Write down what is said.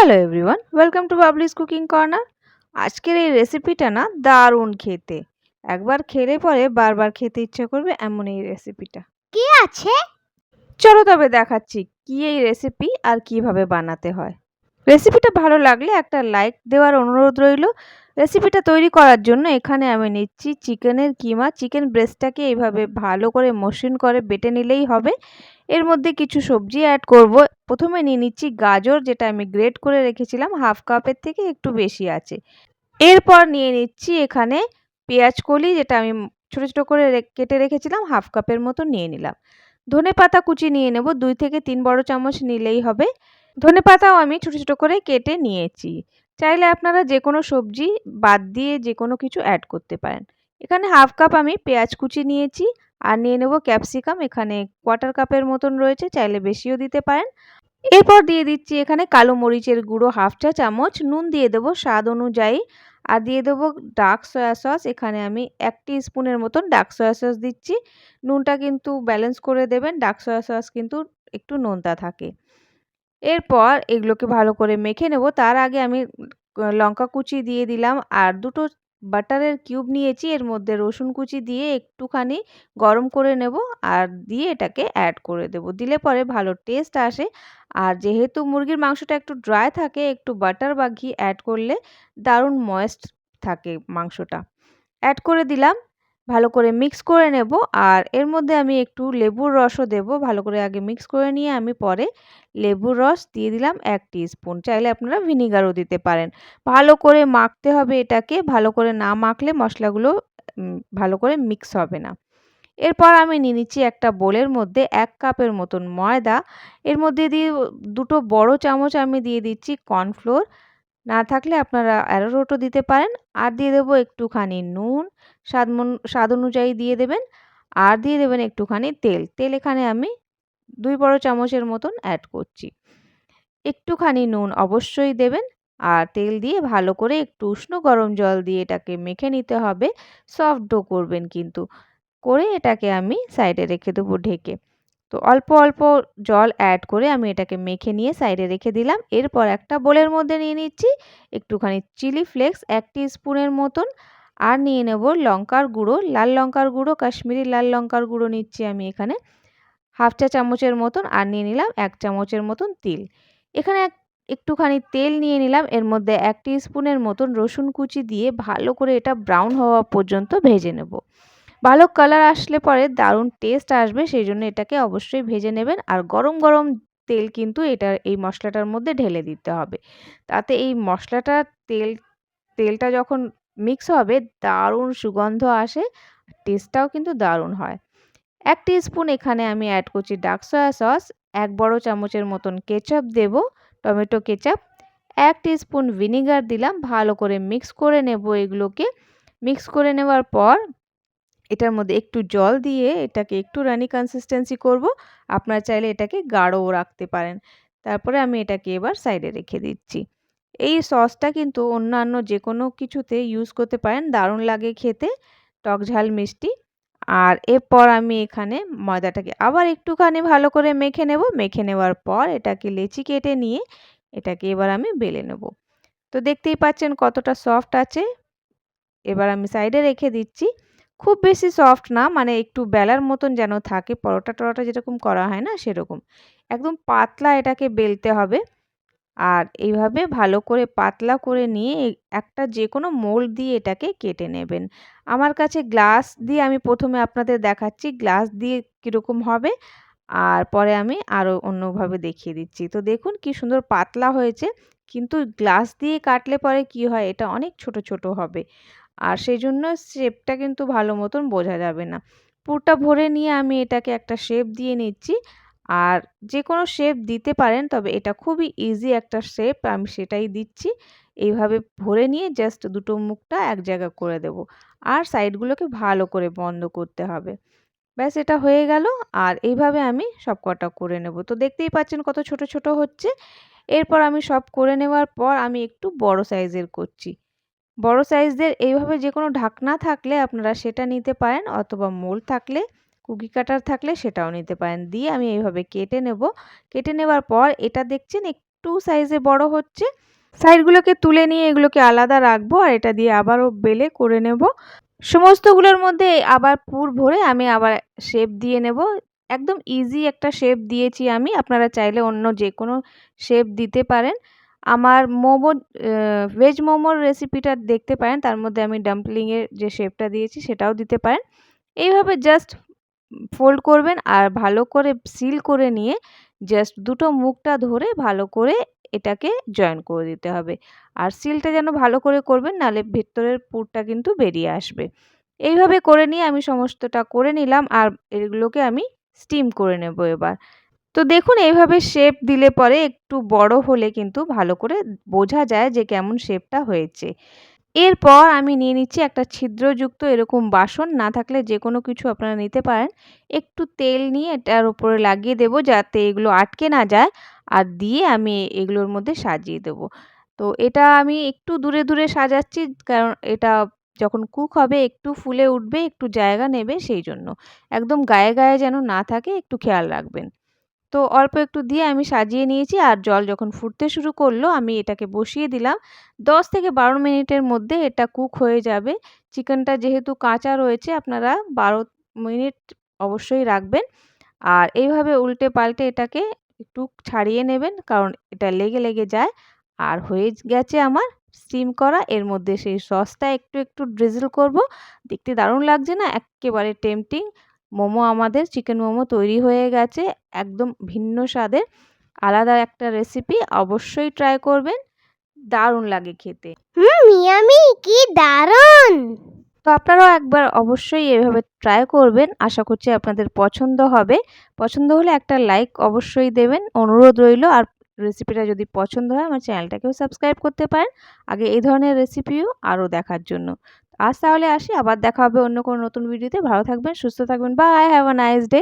Hello everyone welcome to Babli's cooking corner আজকের এই রেসিপিটা না দারুণ খেতে। একবার খেলে পরে বারবার খেতে ইচ্ছে করবে এমন এই রেসিপিটা কি আছে? চলো তবে দেখাচ্ছি কি এই রেসিপি আর কীভাবে বানাতে হয়। রেসিপিটা ভালো লাগলে একটা লাইক দেওয়ার অনুরোধ রইল। রেসিপিটা তৈরি করার জন্য এখানে আমি নিচ্ছি চিকেনের কিমা। চিকেন ব্রেস্টটাকে এইভাবে ভালো করে মসৃণ করে বেটে নিলেই হবে। এর মধ্যে কিছু সবজি অ্যাড করব। প্রথমে নিয়ে নিচ্ছি গাজর, যেটা আমি গ্রেট করে রেখেছিলাম হাফ কাপের থেকে একটু বেশি আছে। এরপর নিয়ে নিচ্ছি এখানে পেঁয়াজ কলি, যেটা আমি ছোটো ছোটো করে কেটে রেখেছিলাম হাফ কাপের মতো নিয়ে নিলাম। ধনে পাতা কুচি নিয়ে নেব, দুই থেকে তিন বড় চামচ নিলেই হবে। ধনে পাতাও আমি ছোটো ছোটো করে কেটে নিয়েছি। চাইলে আপনারা যে কোনো সবজি বাদ দিয়ে যে কোনো কিছু অ্যাড করতে পারেন। এখানে হাফ কাপ আমি পেঁয়াজ কুচি নিয়েছি আর নিয়ে নেব ক্যাপসিকাম। এখানে কোয়ার্টার কাপের মতন রয়েছে, চাইলে বেশিও দিতে পারেন। এরপর দিয়ে দিচ্ছি এখানে কালো মরিচের গুঁড়ো হাফ চা চামচ, নুন দিয়ে দেবো স্বাদ অনুযায়ী। আর দিয়ে দেবো ডার্ক সয়া সস, এখানে আমি এক স্পুনের মতন ডার্ক সয়া সস দিচ্ছি। নুনটা কিন্তু ব্যালেন্স করে দেবেন, ডার্ক সয়া সস কিন্তু একটু নোনতা থাকে। এরপর এগুলোকে ভালো করে মেখে নেব। তার আগে আমি লঙ্কা কুচি দিয়ে দিলাম, আর দুটো বাটারের কিউব নিয়েছি, এর মধ্যে রসুন কুচি দিয়ে একটুখানি গরম করে নেব আর দিয়ে এটাকে অ্যাড করে দেব। দিলে পরে ভালো টেস্ট আসে। আর যেহেতু মুরগির মাংসটা একটু ড্রাই থাকে, একটু বাটার বা ঘি অ্যাড করলে দারুণ ময়েস্ট থাকে মাংসটা। অ্যাড করে দিলাম। ভালো করে মিক্স করে নেব। আর এর মধ্যে আমি একটু লেবুর রসও দেব। ভালো করে আগে মিক্স করে নিয়ে আমি পরে লেবুর রস দিয়ে দিলাম এক স্পুন চাইলে আপনারা ভিনিগারও দিতে পারেন। ভালো করে মাখতে হবে এটাকে। ভালো করে না মাখলে মশলাগুলো ভালো করে মিক্স হবে না। এরপর আমি নিয়ে নিচ্ছি একটা বোলের মধ্যে এক কাপের মতন ময়দা। এর মধ্যে দিয়ে দুটো বড় চামচ আমি দিয়ে দিচ্ছি কর্নফ্লোর না থাকলে আপনারা অ্যারোরোটও দিতে পারেন। আর দিয়ে দেবো একটুখানি নুন। স্বাদ স্বাদ অনুযায়ী দিয়ে দেবেন। আর দিয়ে দেবেন একটুখানি তেল। তেল এখানে আমি দুই বড় চামচের মতন অ্যাড করছি। একটুখানি নুন অবশ্যই দেবেন। আর তেল দিয়ে ভালো করে একটু উষ্ণ গরম জল দিয়ে এটাকে মেখে নিতে হবে। সফট ডো করবেন কিন্তু। করে এটাকে আমি সাইডে রেখে দেবো ঢেকে। তো অল্প অল্প জল অ্যাড করে আমি এটাকে মেখে নিয়ে সাইডে রেখে দিলাম। এরপর একটা বোলের মধ্যে নিয়ে নিচ্ছি, একটুখানি চিলি ফ্লেক্স এক স্পুনের মতন। আর নিয়ে নেব লঙ্কার গুঁড়ো, লাল লঙ্কার গুঁড়ো, কাশ্মীরি লাল লঙ্কার গুঁড়ো নিচ্ছি আমি এখানে। হাফ চা চামচের মতন আর নিয়ে নিলাম এক চামচের মতন তিল। এখানে এক, একটুখানি তেল নিয়ে নিলাম, এর মধ্যে এক স্পুনের মতন রসুন কুচি দিয়ে ভালো করে এটা ব্রাউন হওয়া পর্যন্ত ভেজে নেব। ভালো কালার আসলে পরে দারুণ টেস্ট আসবে সেই জন্য এটাকে অবশ্যই ভেজে নেবেন। আর গরম গরম তেল কিন্তু এটা, এই মশলাটার মধ্যে ঢেলে দিতে হবে। তাতে এই মশলাটার তেল, তেলটা যখন মিক্স হবে, দারুণ সুগন্ধ আসে টেস্টটাও কিন্তু দারুণ হয়। এক স্পুন এখানে আমি অ্যাড করছি ডার্ক সয়া সস এক বড় চামচের মতন কেচাপ দেব, টমেটো কেচাপ এক স্পুন ভিনিগার দিলাম, ভালো করে মিক্স করে নেব এগুলোকে। মিক্স করে নেওয়ার পর এটার মধ্যে একটু জল দিয়ে এটাকে একটু রানি কনসিস্টেন্সি করব। আপনারা চাইলে এটাকে গাঢ়ও রাখতে পারেন। তারপরে আমি এটাকে এবার সাইডে রেখে দিচ্ছি। এই সসটা কিন্তু অন্যান্য যে কোনো কিছুতে ইউজ করতে পারেন, দারুণ লাগে খেতে, টক ঝাল মিষ্টি। আর এরপর আমি এখানে ময়দাটাকে আবার একটুখানি ভালো করে মেখে নেব। মেখে নেওয়ার পর এটাকে লেচি কেটে নিয়ে এটাকে এবার আমি বেলে নেব। তো দেখতেই পাচ্ছেন কতটা সফট আছে। এবার আমি সাইডে রেখে দিচ্ছি। খুব বেশি সফট না মানে একটু বেলার মতন যেন থাকে, পরোটা টরোটা যেরকম করা হয় না সেরকম। একদম পাতলা এটাকে বেলতে হবে। আর এইভাবে ভালো করে পাতলা করে নিয়ে একটা যে কোনো মোল্ড দিয়ে এটাকে কেটে নেবেন। আমার কাছে গ্লাস দিয়ে আমি প্রথমে আপনাদের দেখাচ্ছি, গ্লাস দিয়ে কীরকম হবে। আর পরে আমি আরও অন্যভাবে দেখিয়ে দিচ্ছি। তো দেখুন কি সুন্দর পাতলা হয়েছে, কিন্তু গ্লাস দিয়ে কাটলে পরে কি হয়, এটা অনেক ছোট ছোট হবে। আর সেই জন্য শেপটা কিন্তু ভালো মতন বোঝা যাবে না। পুরটা ভরে নিয়ে আমি এটাকে একটা শেপ দিয়ে নিচ্ছি। আর যে কোনো শেপ দিতে পারেন, তবে এটা খুবই ইজি একটা শেপ, আমি সেটাই দিচ্ছি। এইভাবে ভরে নিয়ে জাস্ট দুটো মুখটা এক জায়গা করে দেব। আর সাইডগুলোকে ভালো করে বন্ধ করতে হবে। ব্যাস, এটা হয়ে গেল। আর এইভাবে আমি সব কটা করে নেব। তো দেখতেই পাচ্ছেন কত ছোট ছোট হচ্ছে। এরপর আমি সব করে নেওয়ার পর আমি একটু বড় সাইজের করছি। বড় সাইজদের এইভাবে যে কোনো ঢাকনা থাকলে আপনারা সেটা নিতে পারেন অথবা মোল থাকলে, কুকি কাটার থাকলে সেটাও নিতে পারেন। দিয়ে আমি এইভাবে কেটে নেব। কেটে নেওয়ার পর এটা দেখছেন একটু সাইজে বড় হচ্ছে। সাইডগুলোকে তুলে নিয়ে এগুলোকে আলাদা রাখব আর এটা দিয়ে আবারও বেলে করে নেব। সমস্তগুলোর মধ্যে আবার পুর ভরে আমি আবার শেপ দিয়ে নেব। একদম ইজি একটা শেপ দিয়েছি আমি। আপনারা চাইলে অন্য যে কোনো শেপ দিতে পারেন। আমার মোমো ভেজ মোমোর রেসিপিটা দেখতে পারেন। তার মধ্যে আমি ডাম্পলিংয়ের যে শেপটা দিয়েছি সেটাও দিতে পারেন। এইভাবে জাস্ট ফোল্ড করবেন আর ভালো করে সিল করে নিয়ে জাস্ট দুটো মুখটা ধরে ভালো করে এটাকে জয়েন করে দিতে হবে। আর সিলটা যেন ভালো করে করবেন, নাহলে ভেতরের পুরটা কিন্তু বেরিয়ে আসবে। এইভাবে করে নিয়ে আমি সমস্তটা করে নিলাম আর এগুলোকে আমি স্টিম করে নেব এবার। তো দেখুন এইভাবে শেপ দিলে পরে একটু বড় হলে কিন্তু ভালো করে বোঝা যায় যে কেমন শেপটা হয়েছে। এরপর আমি নিয়ে নিচ্ছি একটা ছিদ্রযুক্ত এরকম বাসন, না থাকলে যে কোনো কিছু আপনারা নিতে পারেন। একটু তেল নিয়ে এটার উপরে লাগিয়ে দেব যাতে এগুলো আটকে না যায় আর দিয়ে আমি এগুলোর মধ্যে সাজিয়ে দেব। তো এটা আমি একটু দূরে দূরে সাজাচ্ছি কারণ এটা যখন কুক হবে একটু ফুলে উঠবে, একটু জায়গা নেবে সেই জন্য। একদম গায়ে গায়ে যেন না থাকে একটু খেয়াল রাখবেন। তো অল্প একটু দিয়ে আমি সাজিয়ে নিয়েছি আর জল যখন ফুটতে শুরু করল আমি এটাকে বসিয়ে দিলাম। দশ থেকে বারো মিনিটের মধ্যে এটা কুক হয়ে যাবে। চিকেনটা যেহেতু কাঁচা রয়েছে আপনারা বারো মিনিট অবশ্যই রাখবেন। আর এইভাবে উল্টে পাল্টে এটাকে একটু ছাড়িয়ে নেবেন কারণ এটা লেগে লেগে যায়। আর হয়ে গেছে আমার স্টিম করা। এর মধ্যে সেই সসটা একটু একটু ড্রিজল করব। দেখতে দারুণ লাগছে না? একেবারে টেম্পটিং মোমো আমাদের চিকেন মোমো তৈরি হয়ে গেছে একদম ভিন্ন স্বাদের আলাদা একটা রেসিপি অবশ্যই ট্রাই করবেন দারুণ লাগে খেতে। হুম ইয়ামি কি দারুণ! তো আপনারাও একবার অবশ্যই এভাবে ট্রাই করবেন আশা করছি আপনাদের পছন্দ হবে। পছন্দ হলে একটা লাইক অবশ্যই দেবেন অনুরোধ রইল আর রেসিপিটা যদি পছন্দ হয় আমার চ্যানেলটাকেও সাবস্ক্রাইব করতে পারেন। আগে এই ধরনের রেসিপিও আরও দেখার জন্য। আজ তাহলে আসি, আবার দেখা হবে অন্য কোনো নতুন ভিডিওতে ভালো থাকবেন, সুস্থ থাকবেন। Bye have a nice day